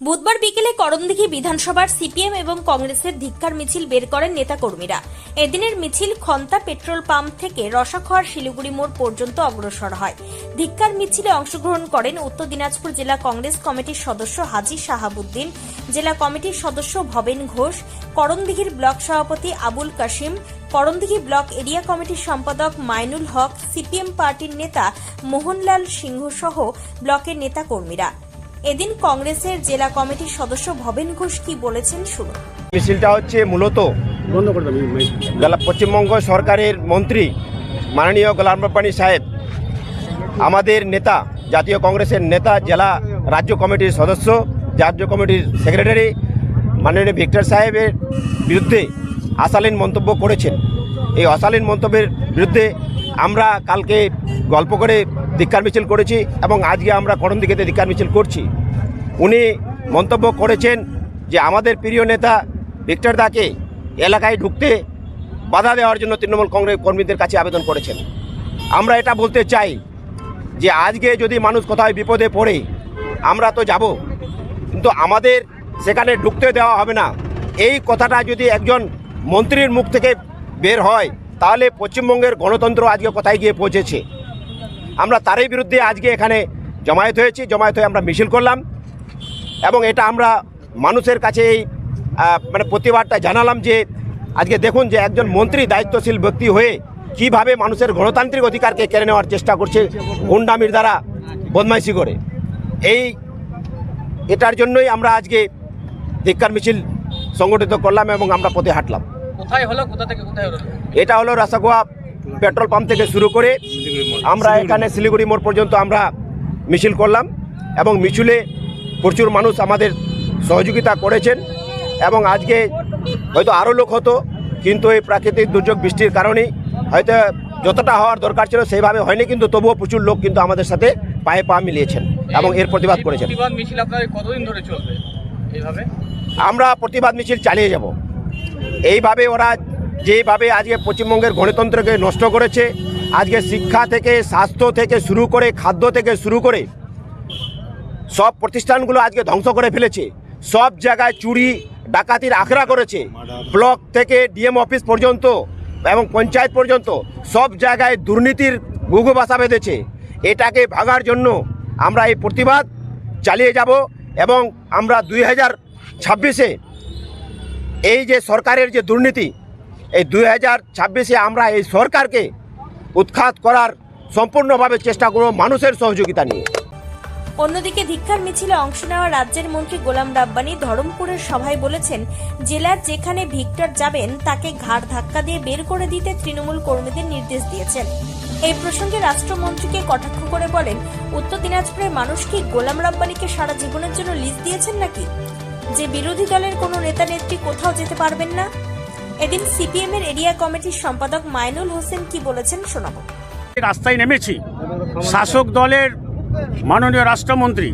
বুধবার বিকেলে করণদিঘি বিধানসভার সিপিএম এবং কংগ্রেসের ধিক্কার মিছিল বের করেন নেতাকর্মীরা। এদিনের মিছিল খন্তা পেট্রোল পাম্প থেকে রসাখোয়ার শিলিগুড়ি মোড় পর্যন্ত অগ্রসর হয়। ধিক্কার মিছিলে অংশগ্রহণ করেন উত্তর দিনাজপুর জেলা কংগ্রেস কমিটির সদস্য হাজি শাহাবুদ্দিন, জেলা কমিটির সদস্য ভবেন ঘোষ, করণদিঘির ব্লক সভাপতি আবুল কাশিম, করণদিঘি ব্লক এরিয়া কমিটির সম্পাদক মাইনুল হক, সিপিএম পার্টির নেতা মোহনলাল সিংহ সহ ব্লকের নেতাকর্মীরা। এদিন কংগ্রেসের জেলা কমিটির সদস্য ভবেন ঘোষ কি বলেছেন শুনুন। মিছিলটা হচ্ছে মূলত পশ্চিমবঙ্গ সরকারের মন্ত্রী মাননীয় গোলাম রব্বানী সাহেব আমাদের নেতা জাতীয় কংগ্রেসের নেতা জেলা রাজ্য কমিটির সদস্য রাজ্য কমিটির সেক্রেটারি মাননীয় ভিক্টর সাহেবের বিরুদ্ধে আশালীন মন্তব্য করেছেন। এই অশালীন মন্তব্যের বিরুদ্ধে আমরা কালকে গল্প করে ধিক্কার মিছিল করেছি এবং আজকে আমরা করণদিঘিতে ধিক্কার মিছিল করছি। উনি মন্তব্য করেছেন যে আমাদের প্রিয় নেতা ভিক্টর দাকে এলাকায় ঢুকতে বাধা দেওয়ার জন্য তৃণমূল কংগ্রেস কর্মীদের কাছে আবেদন করেছেন। আমরা এটা বলতে চাই যে আজকে যদি মানুষ কোথায় বিপদে পড়ে, আমরা তো যাব। কিন্তু আমাদের সেখানে ঢুকতে দেওয়া হবে না। এই কথাটা যদি একজন মন্ত্রীর মুখ থেকে বের হয়, তাহলে পশ্চিমবঙ্গের গণতন্ত্র আজকে কোথায় গিয়ে পৌঁছেছে? আমরা তারই বিরুদ্ধে আজকে এখানে জমায়েত হয়েছি। জমায়েত হয়ে আমরা মিছিল করলাম এবং এটা আমরা মানুষের কাছে এই মানে প্রতিবাদটা জানালাম যে আজকে দেখুন যে একজন মন্ত্রী দায়িত্বশীল ব্যক্তি হয়ে কীভাবে মানুষের গণতান্ত্রিক অধিকারকে কেড়ে নেওয়ার চেষ্টা করছে গুন্ডামির দ্বারা বদমাইশি করে। এই এটার জন্যই আমরা আজকে ধিক্কার মিছিল সংগঠিত করলাম এবং আমরা পথে হাঁটলাম। কোথায় হলো? কোথা থেকে কোথায় হলো? এটা হলো রাসাগোয়া পেট্রোল পাম্প থেকে শুরু করে আমরা এখানে শিলিগুড়ি মোড় পর্যন্ত আমরা মিছিল করলাম এবং মিছিলে প্রচুর মানুষ আমাদের সহযোগিতা করেছেন এবং আজকে হয়তো আরও লোক হতো কিন্তু এই প্রাকৃতিক দুর্যোগ বৃষ্টির কারণেই হয়তো যতটা হওয়ার দরকার ছিল সেইভাবে হয়নি কিন্তু তবুও প্রচুর লোক কিন্তু আমাদের সাথে পায়ে পা মিলিয়েছেন এবং এর প্রতিবাদ করেছেন। প্রতিবাদ মিছিল আপনার কতদিন ধরে চলবে এইভাবে? আমরা প্রতিবাদ মিছিল চালিয়ে যাব। এইভাবে ওরা যেভাবে আজকে পশ্চিমবঙ্গের গণতন্ত্রকে নষ্ট করেছে, আজকে শিক্ষা থেকে, স্বাস্থ্য থেকে শুরু করে, খাদ্য থেকে শুরু করে, সব প্রতিষ্ঠানগুলো আজকে ধ্বংস করে ফেলেছে। সব জায়গায় চুরি, ডাকাতির আখড়া করেছে। ব্লক থেকে ডিএম অফিস পর্যন্ত এবং পঞ্চায়েত পর্যন্ত সব জায়গায় দুর্নীতির গুগু বাসা বেঁধেছে। এটাকে ভাগার জন্য আমরা এই প্রতিবাদ চালিয়ে যাব এবং আমরা দুই হাজার ছাব্বিশে এই যে সরকারের যে দুর্নীতি এই দুই হাজার ছাব্বিশে আমরা এই সরকারকে উৎখাত করার সম্পূর্ণভাবে চেষ্টা করব মানুষের সহযোগিতা নিয়ে। অন্যদিকে ধিক্ষার মিছিলে অংশ নেওয়া রাজ্যের মন্ত্রী গোলাম রাব্বানি ধরমপুরের সভায় বলেছেন, জেলার যেখানে ভিক্টর যাবেন তাকে ঘাড় ধাক্কা দিয়ে বের করে দিতে তৃণমূল কর্মীদের নির্দেশ দিয়েছেন। এই প্রসঙ্গে রাষ্ট্রমন্ত্রীকে কটাক্ষ করে বলেন, উত্তর দিনাজপুরের মানুষ কি গোলাম রাব্বানিকে সারা জীবনের জন্য লিজ দিয়েছেন নাকি? যে বিরোধী দলের কোনো নেতা নেত্রী কোথাও যেতে পারবেন না? এদিন সিপিএম এর এরিয়া কমিটির সম্পাদক মাইনুল হোসেন কি বলেছেন শোনাবো। রাস্তায় নেমেছি। শাসক দলের মাননীয় রাষ্ট্রমন্ত্রী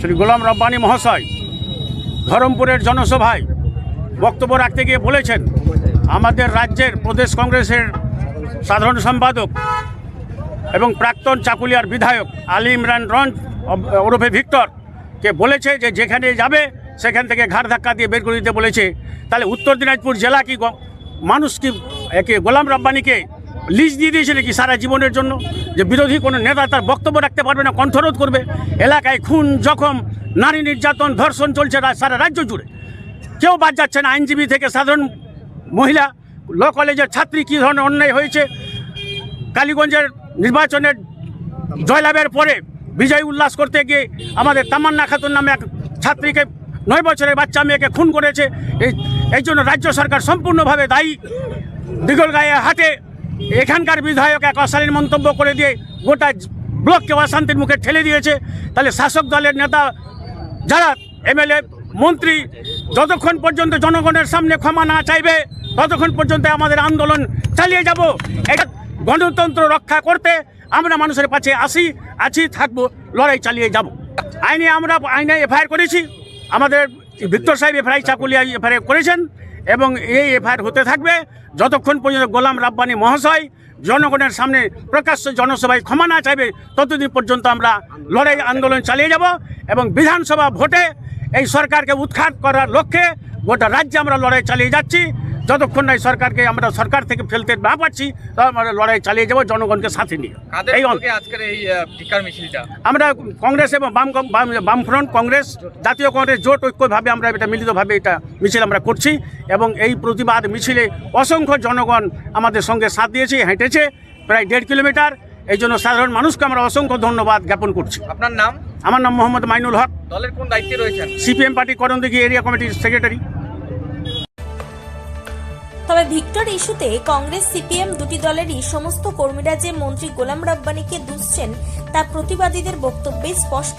শ্রী গোলাম রব্বানী মহাশয় ধরমপুরের জনসভায় বক্তব্য রাখতে গিয়ে বলেছেন, আমাদের রাজ্যের প্রদেশ কংগ্রেসের সাধারণ সম্পাদক এবং প্রাক্তন চাকুলিয়ার বিধায়ক আলী ইমরান রঞ্জ ওরফে ভিক্টর কে বলেছে যে যেখানে যাবে সেখান থেকে ঘাড় ধাক্কা দিয়ে বের করে দিতে বলেছে। তাহলে উত্তর দিনাজপুর জেলা কি মানুষ কি, একে গোলাম রব্বানিকে লিজ দিয়ে দিয়েছে নাকি সারা জীবনের জন্য? যে বিরোধী কোনো নেতা তার বক্তব্য রাখতে পারবে না, কণ্ঠরোধ করবে। এলাকায় খুন, জখম, নারী নির্যাতন, ধর্ষণ চলছে সারা রাজ্য জুড়ে। কেউ বাদ যাচ্ছে না, আইনজীবী থেকে সাধারণ মহিলা, ল কলেজের ছাত্রী কী ধরনের অন্যায় হয়েছে? কালীগঞ্জের নির্বাচনের জয়লাভের পরে বিজয় উল্লাস করতে গিয়ে আমাদের তামান্না খাতুন নামে এক ছাত্রীকে নয় বছরের বাচ্চা মেয়েকে খুন করেছে। এই জন্য রাজ্য সরকার সম্পূর্ণভাবে দায়ী। দীঘল দিগলগায়ে হাতে এখানকার বিধায়ক এক অশালীন মন্তব্য করে দিয়ে গোটা ব্লককে অশান্তির মুখে ঠেলে দিয়েছে। তাহলে শাসক দলের নেতা যারা এমএলএ, মন্ত্রী, যতক্ষণ পর্যন্ত জনগণের সামনে ক্ষমা না চাইবে, ততক্ষণ পর্যন্ত আমাদের আন্দোলন চালিয়ে যাব। এটা গণতন্ত্র রক্ষা করতে আমরা মানুষের কাছে আসি, আছি, থাকব, লড়াই চালিয়ে যাব। আইনে আমরা, আইনে এফআইআর করেছি। আমাদের ভিক্টর সাহেব এফআইআর চাকুলিয়া এফআইআর করেছেন এবং এই এফআইআর হতে থাকবে যতক্ষণ পর্যন্ত গোলাম রাব্বানি মহাশয় জনগণের সামনে প্রকাশ্য জনসভায় ক্ষমা না চাইবে, ততদিন পর্যন্ত আমরা লড়াই আন্দোলন চালিয়ে যাব এবং বিধানসভা ভোটে এই সরকারকে উৎখাত করার লক্ষ্যে গোটা রাজ্যে আমরা লড়াই চালিয়ে যাচ্ছি। যতক্ষণ না সরকারকে আমরা সরকার থেকে ফেলতে না পারছি আমরা লড়াই চালিয়ে যাব জনগণকে সাথে নিয়ে। এই আজকের এই মিছিলটা? আমরা কংগ্রেস এবং বাম বাম- বামফ্রন্ট কংগ্রেস জাতীয় কংগ্রেস জোট ঐক্যভাবে আমরা এটা মিলিতভাবে এটা মিছিল আমরা করছি এবং এই প্রতিবাদ মিছিলে অসংখ্য জনগণ আমাদের সঙ্গে সাথ দিয়েছে হেঁটেছে প্রায় দেড় কিলোমিটার। এই জন্য সাধারণ মানুষকে আমরা অসংখ্য ধন্যবাদ জ্ঞাপন করছি। আপনার নাম? আমার নাম মোহাম্মদ মাইনুল হক। দলের কোন দায়িত্বে রয়েছেন? সিপিএম পার্টি করণদিঘি এরিয়া কমিটির সেক্রেটারি। ভিক্টর ইস্যুতে কংগ্রেস, সিপিএম দুটি দলেরই সমস্ত কর্মীরা যে মন্ত্রী গোলাম রাব্বানিকে দুষছেন, তা প্রতিবাদীদের বক্তব্যে স্পষ্ট।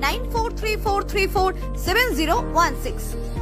9434347016.